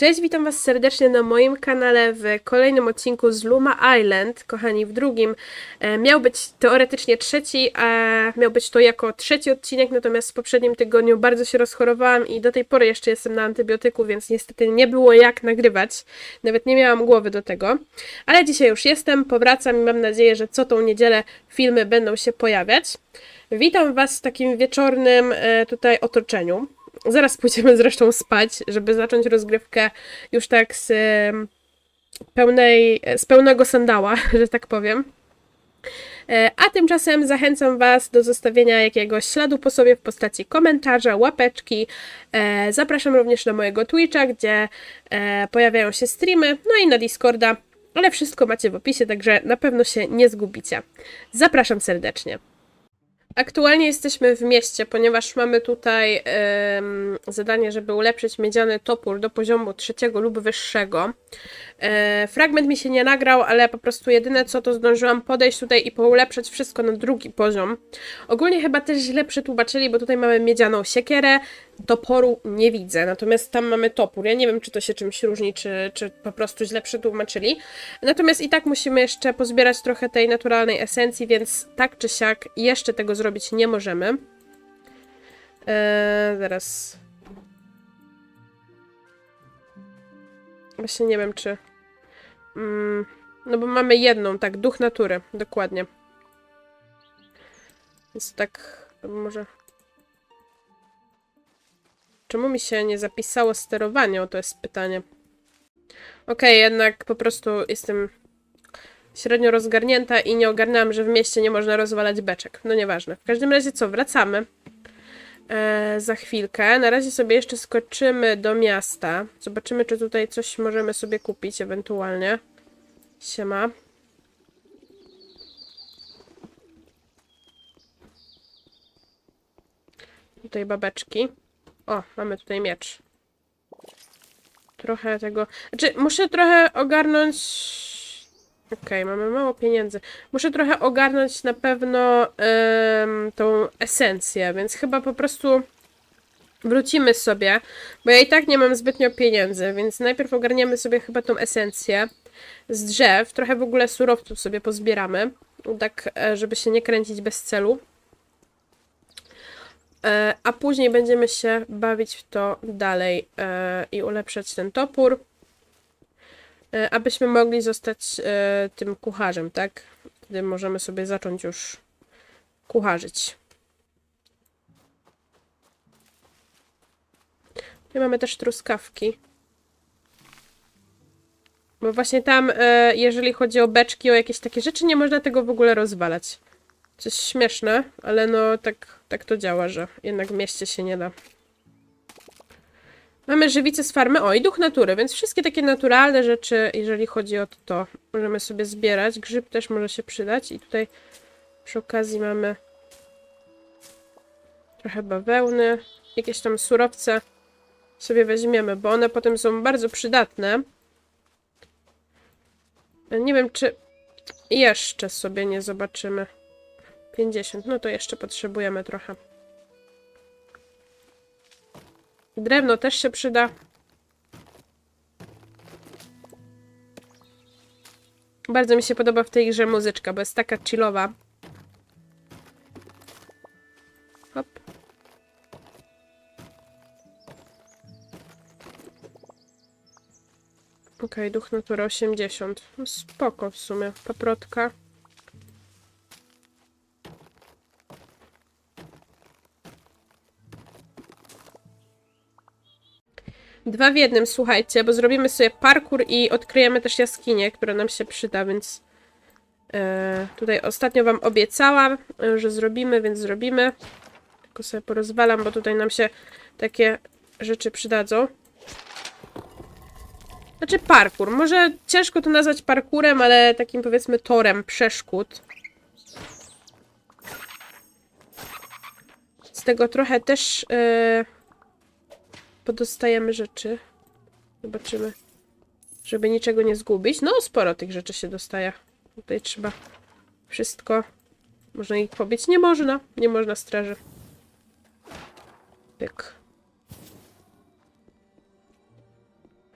Cześć, witam Was serdecznie na moim kanale w kolejnym odcinku z Luma Island. Kochani, w drugim e, miał być teoretycznie trzeci, a miał być to jako trzeci odcinek, natomiast w poprzednim tygodniu bardzo się rozchorowałam i do tej pory jeszcze jestem na antybiotyku, więc niestety nie było jak nagrywać. Nawet nie miałam głowy do tego. Ale dzisiaj już jestem, powracam i mam nadzieję, że co tą niedzielę filmy będą się pojawiać. Witam Was w takim wieczornym e, tutaj otoczeniu. Zaraz pójdziemy zresztą spać, żeby zacząć rozgrywkę już tak z pełnej, z pełnego sandała, że tak powiem. E, A tymczasem zachęcam Was do zostawienia jakiegoś śladu po sobie w postaci komentarza, łapeczki. E, Zapraszam również na mojego Twitcha, gdzie e, pojawiają się streamy, no i na Discorda, ale wszystko macie w opisie, także na pewno się nie zgubicie. Zapraszam serdecznie. Aktualnie jesteśmy w mieście, ponieważ mamy tutaj zadanie, żeby ulepszyć miedziany topór do poziomu trzeciego lub wyższego. E, fragment mi się nie nagrał, ale po prostu jedyne co to zdążyłam podejść tutaj i poulepszać wszystko na drugi poziom. Ogólnie chyba też źle przetłumaczyli, bo tutaj mamy miedzianą siekierę, toporu nie widzę, natomiast tam mamy topór. Ja nie wiem, czy to się czymś różni, czy, czy po prostu źle przetłumaczyli. Natomiast i tak musimy jeszcze pozbierać trochę tej naturalnej esencji, więc tak czy siak jeszcze tego zrobić nie możemy. Eee, zaraz. Właśnie nie wiem, czy. Mm, no bo mamy jedną, tak, duch natury, dokładnie. Więc tak, może. Czemu mi się nie zapisało sterowanie? O, to jest pytanie. Okej, jednak po prostu jestem średnio rozgarnięta i nie ogarnęłam, że w mieście nie można rozwalać beczek. No nieważne. W każdym razie co, wracamy e, za chwilkę. Na razie sobie jeszcze skoczymy do miasta. Zobaczymy, czy tutaj coś możemy sobie kupić ewentualnie. Siema. Tutaj babeczki. O, mamy tutaj miecz. Trochę tego. Znaczy, muszę trochę ogarnąć. Okej, mamy mało pieniędzy. Muszę trochę ogarnąć na pewno em, tą esencję, więc chyba po prostu wrócimy sobie, bo ja i tak nie mam zbytnio pieniędzy, więc najpierw ogarniemy sobie chyba tą esencję z drzew. Trochę w ogóle surowców sobie pozbieramy, tak e, żeby się nie kręcić bez celu. E, a później będziemy się bawić w to dalej e, i ulepszać ten topór, abyśmy mogli zostać e, tym kucharzem, tak? Wtedy możemy sobie zacząć już kucharzyć. Tu mamy też truskawki. Bo właśnie tam, e, jeżeli chodzi o beczki, o jakieś takie rzeczy, nie można tego w ogóle rozwalać. Coś śmieszne, ale no tak, tak to działa, że jednak w mieście się nie da. Mamy żywicę z farmy, o i duch natury, więc wszystkie takie naturalne rzeczy, jeżeli chodzi o to, to możemy sobie zbierać. Grzyb też może się przydać i tutaj przy okazji mamy trochę bawełny, jakieś tam surowce sobie weźmiemy, bo one potem są bardzo przydatne. Nie wiem, czy jeszcze sobie nie zobaczymy. 50, no to jeszcze potrzebujemy trochę. Drewno też się przyda. Bardzo mi się podoba w tej grze muzyczka, bo jest taka chillowa. Hop. Okej, duch natury 80. No spoko w sumie. Paprotka. Dwa w jednym, słuchajcie, bo zrobimy sobie parkour i odkryjemy też jaskinię, która nam się przyda, więc e, tutaj ostatnio wam obiecałam, e, że zrobimy, więc zrobimy. Tylko sobie porozwalam, bo tutaj nam się takie rzeczy przydadzą. Znaczy parkour. Może ciężko to nazwać parkurem, ale takim powiedzmy torem przeszkód. Z tego trochę też e, podostajemy rzeczy. Zobaczymy. Żeby niczego nie zgubić. No, sporo tych rzeczy się dostaje. Tutaj trzeba wszystko. Można ich pobić? Nie można. Nie można straży. Pyk.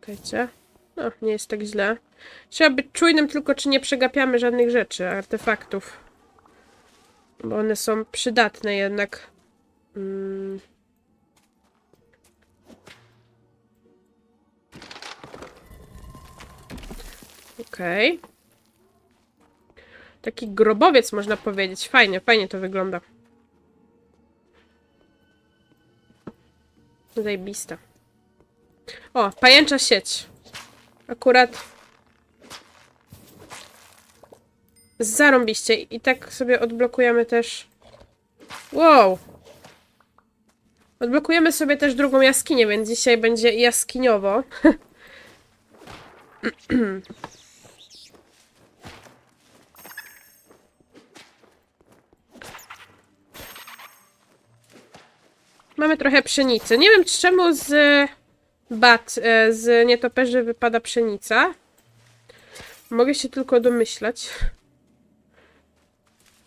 Czekajcie. No, nie jest tak źle. Trzeba być czujnym tylko, czy nie przegapiamy żadnych rzeczy, artefaktów. Bo one są przydatne jednak. Mm. Okej. Taki grobowiec można powiedzieć. Fajnie, fajnie to wygląda. Zajebista. O, pajęcza sieć. Akurat zarąbiście. I tak sobie odblokujemy też... Wow! Odblokujemy sobie też drugą jaskinię, więc dzisiaj będzie jaskiniowo. Mamy trochę pszenicy. Nie wiem czemu z bat, e, z nietoperzy wypada pszenica. Mogę się tylko domyślać.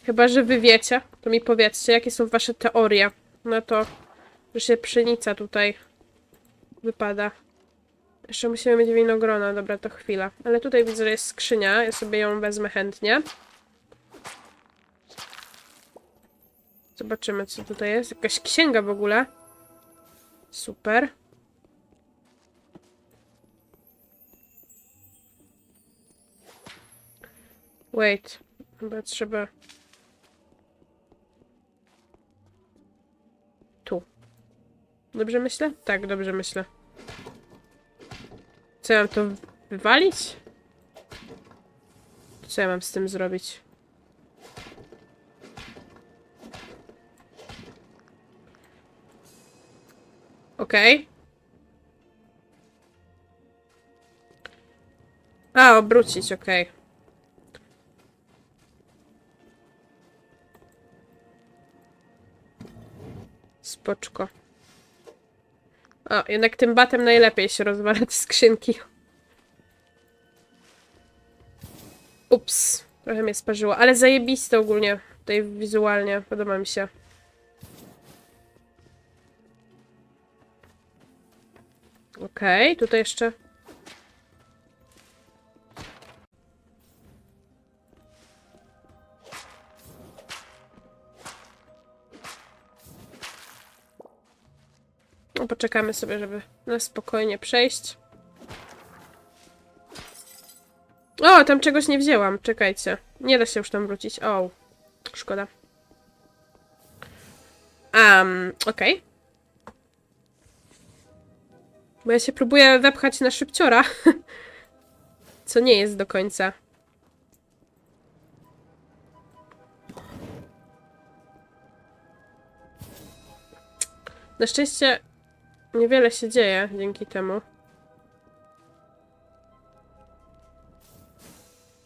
Chyba, że wy wiecie, to mi powiedzcie, jakie są wasze teorie na to, że się pszenica tutaj wypada. Jeszcze musimy mieć winogrona, dobra, to chwila. Ale tutaj widzę, że jest skrzynia, ja sobie ją wezmę chętnie. Zobaczymy, co tutaj jest. Jakaś księga w ogóle. Super. Wait. Chyba trzeba... Tu. Dobrze myślę? Tak, dobrze myślę. Co ja mam to wywalić? Co ja mam z tym zrobić? Okej. A, obrócić, okej. Spoczko. O, jednak tym batem najlepiej się rozwala te skrzynki. Ups, trochę mnie sparzyło, ale zajebiste ogólnie tutaj wizualnie, podoba mi się. Okej, tutaj jeszcze. No, poczekamy sobie, żeby na spokojnie przejść. O, tam czegoś nie wzięłam. Czekajcie. Nie da się już tam wrócić. O, szkoda. Um, okej. Bo ja się próbuję wepchać na szybciora. Co nie jest do końca. Na szczęście niewiele się dzieje dzięki temu.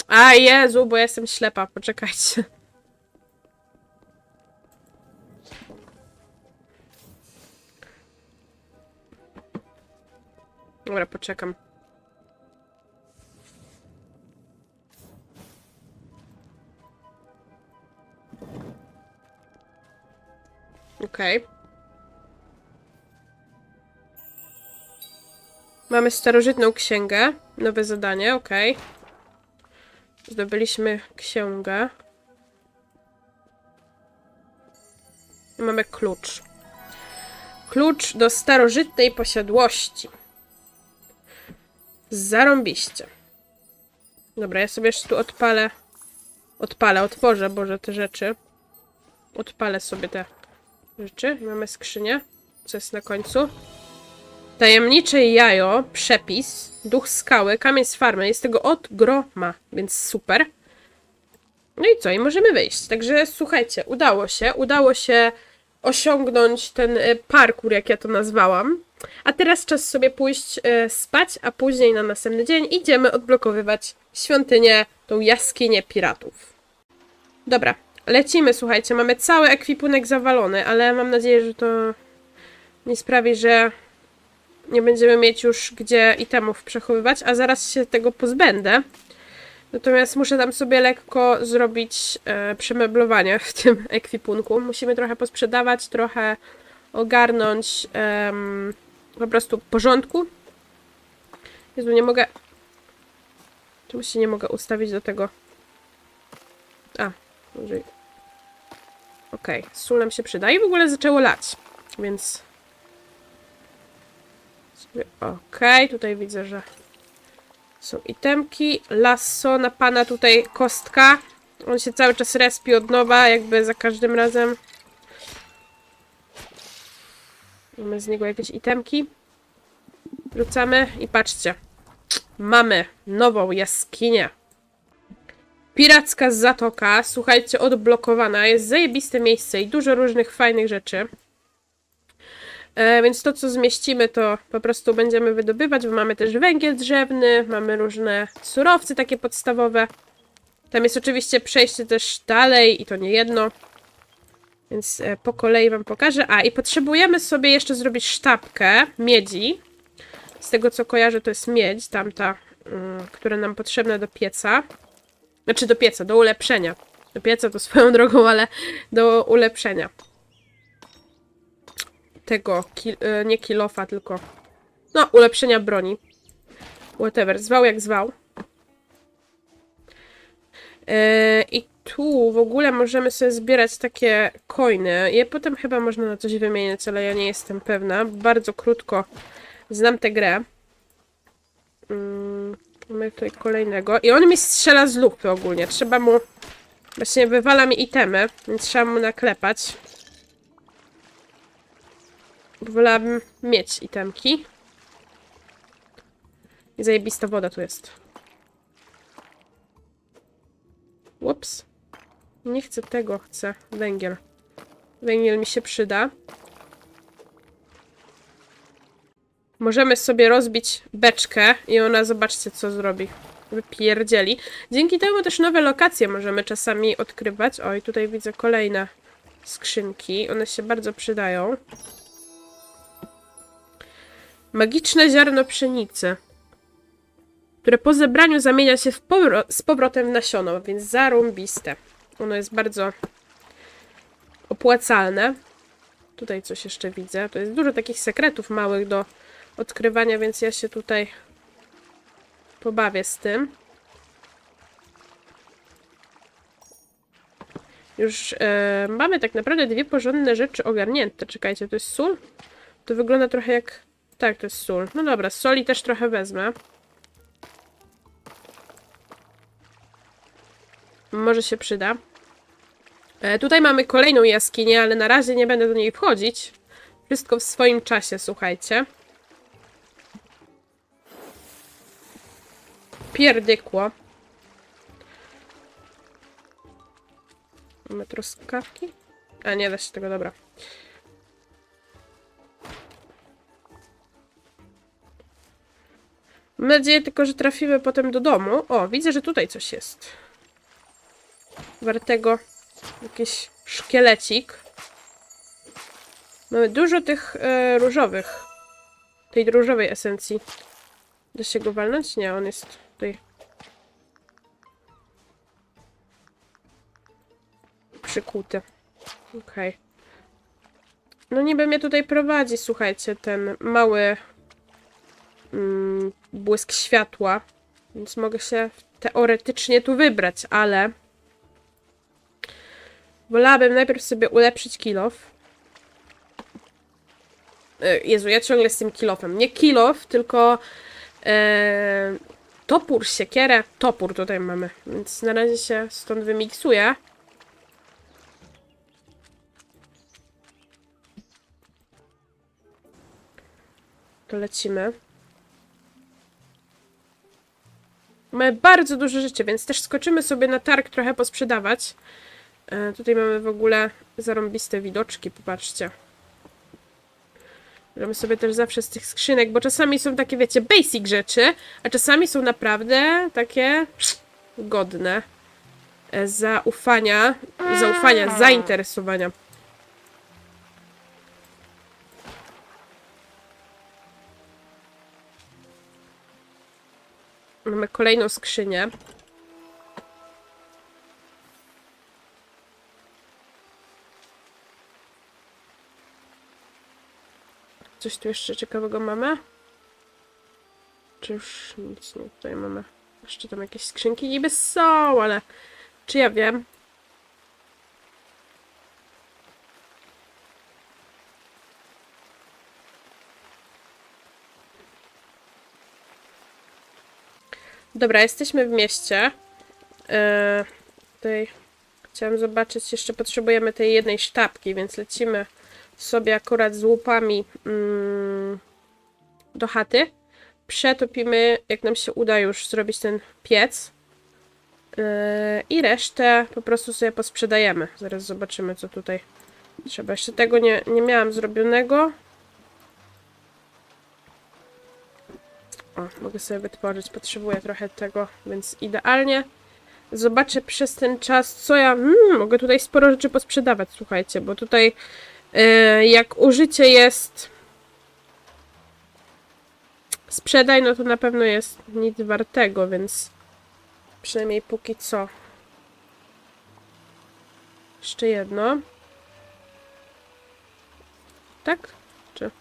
A Jezu, bo ja jestem ślepa, poczekajcie. Dobra, poczekam. Okej. Mamy starożytną księgę. Nowe zadanie, okej. Zdobyliśmy księgę. I mamy klucz. Klucz do starożytnej posiadłości. Zarąbiście. Dobra, ja sobie jeszcze tu odpalę. Odpalę, otworzę, Boże, te rzeczy. Odpalę sobie te rzeczy. Mamy skrzynię. Co jest na końcu? Tajemnicze jajo, przepis, duch skały, kamień z farmy. Jest tego od groma, więc super. No i co? I możemy wyjść. Także słuchajcie, udało się. Udało się osiągnąć ten y, parkour, jak ja to nazwałam. A teraz czas sobie pójść y, spać, a później na następny dzień idziemy odblokowywać świątynię, tą jaskinię piratów. Dobra, lecimy, słuchajcie. Mamy cały ekwipunek zawalony, ale mam nadzieję, że to nie sprawi, że nie będziemy mieć już gdzie itemów przechowywać, a zaraz się tego pozbędę. Natomiast muszę tam sobie lekko zrobić e, przemeblowanie w tym ekwipunku. Musimy trochę posprzedawać, trochę ogarnąć em, po prostu porządku. Jezu, nie mogę... Czemu się nie mogę ustawić do tego? A, może... Okej, sól nam się przyda. I w ogóle zaczęło lać, więc... Okej, tutaj widzę, że są itemki. Lasso na pana tutaj kostka. On się cały czas respi od nowa, jakby za każdym razem. Mamy z niego jakieś itemki. Wrzucamy i patrzcie. Mamy nową jaskinię. Piracka Zatoka, słuchajcie, odblokowana. Jest zajebiste miejsce i dużo różnych fajnych rzeczy. E, więc to, co zmieścimy, to po prostu będziemy wydobywać, bo mamy też węgiel drzewny, mamy różne surowce takie podstawowe. Tam jest oczywiście przejście też dalej i to nie jedno. Więc e, po kolei wam pokażę. A, i potrzebujemy sobie jeszcze zrobić sztabkę miedzi. Z tego, co kojarzę, to jest miedź, tamta, mm, która nam potrzebna do pieca. Znaczy do pieca, do ulepszenia. Do pieca to swoją drogą, ale do ulepszenia. Tego, ki e, nie kilofa, tylko no, ulepszenia broni. Whatever, zwał jak zwał. E, I tu w ogóle możemy sobie zbierać takie coiny. Je potem chyba można na coś wymieniać, ale ja nie jestem pewna. Bardzo krótko znam tę grę. Mm, mamy tutaj kolejnego. I on mi strzela z lupy ogólnie. Trzeba mu... Właśnie wywala mi itemy, więc trzeba mu naklepać. Wolałabym mieć itemki. I zajebista woda tu jest. Ups. Nie chcę tego, chcę węgiel. Węgiel mi się przyda. Możemy sobie rozbić beczkę i ona, zobaczcie, co zrobi. Wypierdzieli. Dzięki temu też nowe lokacje możemy czasami odkrywać. Oj, tutaj widzę kolejne skrzynki. One się bardzo przydają. Magiczne ziarno pszenicy, które po zebraniu zamienia się powro- z powrotem w nasiono, więc zarąbiste. Ono jest bardzo opłacalne. Tutaj coś jeszcze widzę. To jest dużo takich sekretów małych do odkrywania, więc ja się tutaj pobawię z tym. Już e, mamy tak naprawdę dwie porządne rzeczy ogarnięte. Czekajcie, to jest sól? To wygląda trochę jak... Tak, to jest sól. No dobra, soli też trochę wezmę. Może się przyda. E, tutaj mamy kolejną jaskinię, ale na razie nie będę do niej wchodzić. Wszystko w swoim czasie, słuchajcie. Pierdykło. Mamy truskawki? A nie da się tego, dobra. Mam nadzieję tylko, że trafimy potem do domu. O, widzę, że tutaj coś jest. Wartego jakiś szkielecik. Mamy dużo tych e, różowych. Tej różowej esencji. Da się go walnąć? Nie, on jest tutaj. Przykuty. Okej. No niby mnie tutaj prowadzi, słuchajcie, ten mały mm, błysk światła. Więc mogę się teoretycznie tu wybrać, ale wolałabym najpierw sobie ulepszyć kilof. E, Jezu, ja ciągle z tym kilofem. Nie kilof, tylko e, topór, siekierę. Topór tutaj mamy, więc na razie się stąd wymiksuję. To lecimy. Mamy bardzo dużo rzeczy, więc też skoczymy sobie na targ trochę posprzedawać. E, tutaj mamy w ogóle zarąbiste widoczki, popatrzcie. Możemy sobie też zawsze z tych skrzynek, bo czasami są takie, wiecie, basic rzeczy, a czasami są naprawdę takie godne e, zaufania, zaufania, zainteresowania. Mamy kolejną skrzynię. Coś tu jeszcze ciekawego mamy? Czy już nic nie tutaj mamy? Jeszcze tam jakieś skrzynki niby są, ale czy ja wiem? Dobra, jesteśmy w mieście. Eee, tutaj chciałam zobaczyć, jeszcze potrzebujemy tej jednej sztabki, więc lecimy sobie akurat z łupami mm, do chaty. Przetopimy, jak nam się uda już zrobić ten piec. Yy, I resztę po prostu sobie posprzedajemy. Zaraz zobaczymy, co tutaj trzeba. Jeszcze tego nie, nie miałam zrobionego. O, mogę sobie wytworzyć. Potrzebuję trochę tego, więc idealnie. Zobaczę przez ten czas, co ja... Hmm, mogę tutaj sporo rzeczy posprzedawać, słuchajcie, bo tutaj jak użycie jest sprzedaj, no to na pewno jest nic wartego, więc przynajmniej póki co. Jeszcze jedno. Tak? Czy?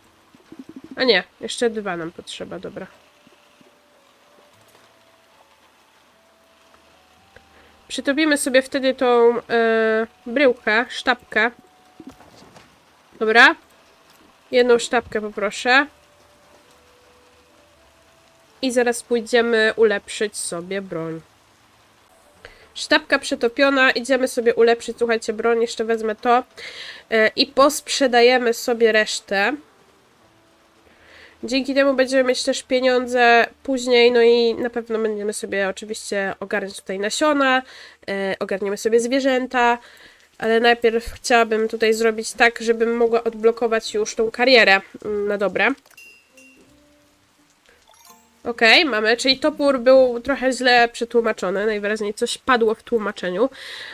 A nie, jeszcze dwa nam potrzeba, dobra. Przytopimy sobie wtedy tą e, bryłkę, sztabkę. Dobra. Jedną sztabkę poproszę. I zaraz pójdziemy ulepszyć sobie broń. Sztabka przetopiona, idziemy sobie ulepszyć, słuchajcie, broń, jeszcze wezmę to e, i posprzedajemy sobie resztę. Dzięki temu będziemy mieć też pieniądze później, no i na pewno będziemy sobie oczywiście ogarniać tutaj nasiona, e, ogarniemy sobie zwierzęta, ale najpierw chciałabym tutaj zrobić tak, żebym mogła odblokować już tą karierę mm, na dobre. Okej, mamy, czyli topór był trochę źle przetłumaczony, najwyraźniej coś padło w tłumaczeniu,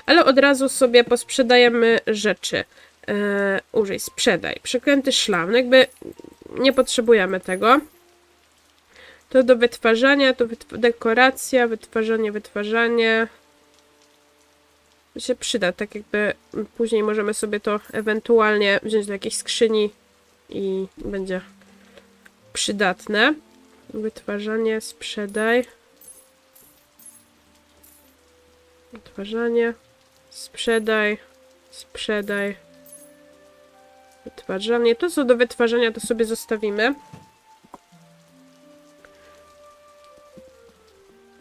ale od razu sobie posprzedajemy rzeczy. Eee, użyj, sprzedaj. Przeklęty szlam, jakby nie potrzebujemy tego. To do wytwarzania, to wytw dekoracja, wytwarzanie, wytwarzanie. Się przyda, tak jakby później możemy sobie to ewentualnie wziąć do jakiejś skrzyni i będzie przydatne. Wytwarzanie, sprzedaj. Wytwarzanie, sprzedaj, sprzedaj. Wytwarzanie. To co do wytwarzania to sobie zostawimy.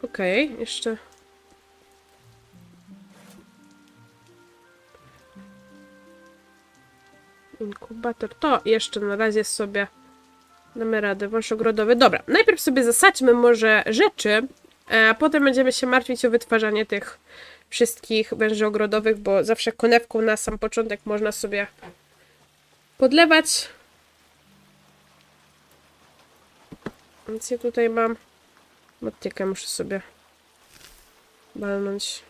Okej, okay, jeszcze... Inkubator. To jeszcze na razie sobie Damy radę, wąż ogrodowy. Dobra, najpierw sobie zasadźmy może rzeczy, e, a potem będziemy się martwić o wytwarzanie tych wszystkich węży ogrodowych, bo zawsze konewką na sam początek można sobie podlewać. Więc ja tutaj mam motykę, muszę sobie balnąć.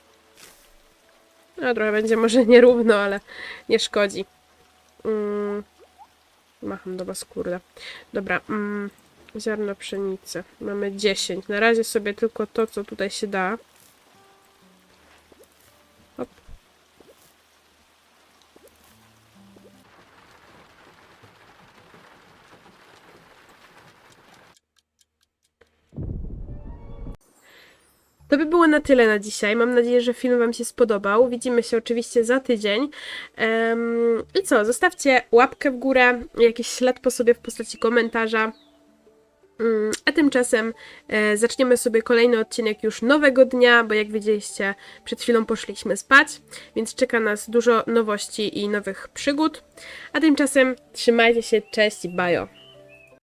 No trochę będzie może nierówno, ale nie szkodzi. Mm. Macham do was, kurde. Dobra, mm, ziarno pszenicy. Mamy 10. Na razie sobie tylko to, co tutaj się da. To by było na tyle na dzisiaj. Mam nadzieję, że film Wam się spodobał. Widzimy się oczywiście za tydzień. Um, I co? Zostawcie łapkę w górę, jakiś ślad po sobie w postaci komentarza. Um, a tymczasem e, zaczniemy sobie kolejny odcinek już nowego dnia, bo jak widzieliście, przed chwilą poszliśmy spać, więc czeka nas dużo nowości i nowych przygód. A tymczasem trzymajcie się, cześć i bajo.